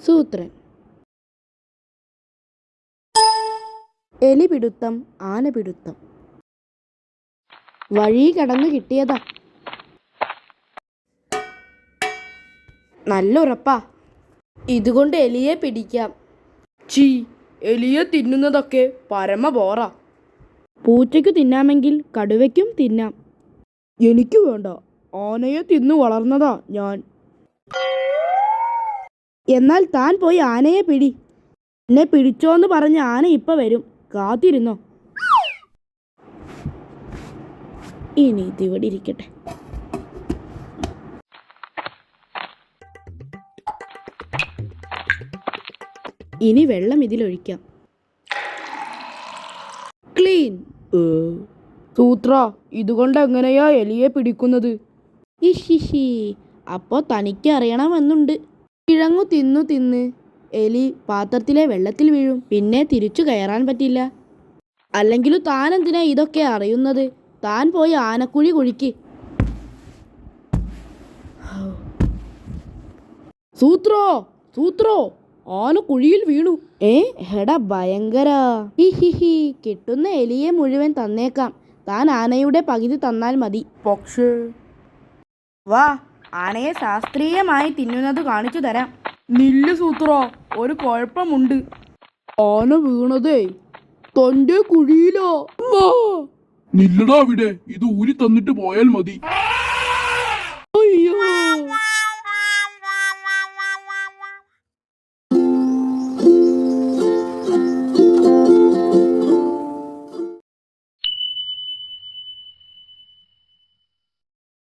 ദത്തപുത്രൻ എലിപിടുത്തം ആനപിടുത്തം. വഴി കടന്നു കിട്ടിയതാ. നല്ല ഉറപ്പാ ഇതുകൊണ്ട് എലിയെ പിടിക്കാം. ചീ എലിയെ തിന്നുന്നതൊക്കെ പരമ ബോറ പൂച്ചയ്ക്ക് തിന്നാമെങ്കിൽ കടുവയ്ക്കും തിന്നാം. എനിക്ക് വേണ്ട. ആനയെ തിന്നു വളർന്നതാ ഞാൻ. എന്നാൽ താൻ പോയി ആനയെ പിടി. എന്നെ പിടിച്ചോന്ന് പറഞ്ഞ് ആന ഇപ്പൊ വരും. കാത്തിരുന്നോ? ഇനി ഇതിവിടെ ഇരിക്കട്ടെ. ഇനി വെള്ളം ഇതിലൊഴിക്കാം. ക്ലീൻ. സൂത്ര ഇതുകൊണ്ട് എങ്ങനെയാ എലിയെ പിടിക്കുന്നത്? ഇഷിഷി അപ്പോ തനിക്ക് അറിയണമെന്നുണ്ട്. കിഴങ്ങു തിന്നു തിന്ന് എലി പാത്രത്തിലെ വെള്ളത്തിൽ വീഴും. പിന്നെ തിരിച്ചു കയറാൻ പറ്റില്ല. അല്ലെങ്കിലും താൻ എന്തിനാ ഇതൊക്കെ അറിയുന്നത്? താൻ പോയി ആനക്കുഴി കുഴിക്ക്. സൂത്രോ സൂത്രോ ആന കുഴിയിൽ വീണു. ഏ എടാ ഭയങ്കര. ഹിഹിഹി കിട്ടുന്ന എലിയെ മുഴുവൻ തന്നേക്കാം. താൻ ആനയുടെ പകുതി തന്നാൽ മതി. പക്ഷേ വാ. ആനയെ ശാസ്ത്രീയമായി തിന്നുന്നത് കാണിച്ചു തരാം. നില്ല സൂത്ര ഒരു കുഴപ്പമുണ്ട്. ആന വീണതേ തന്റെ കുഴിയിലോ. നില്ലടാ അവിടെ ഇത് ഊരി തന്നിട്ട് പോയാൽ മതി.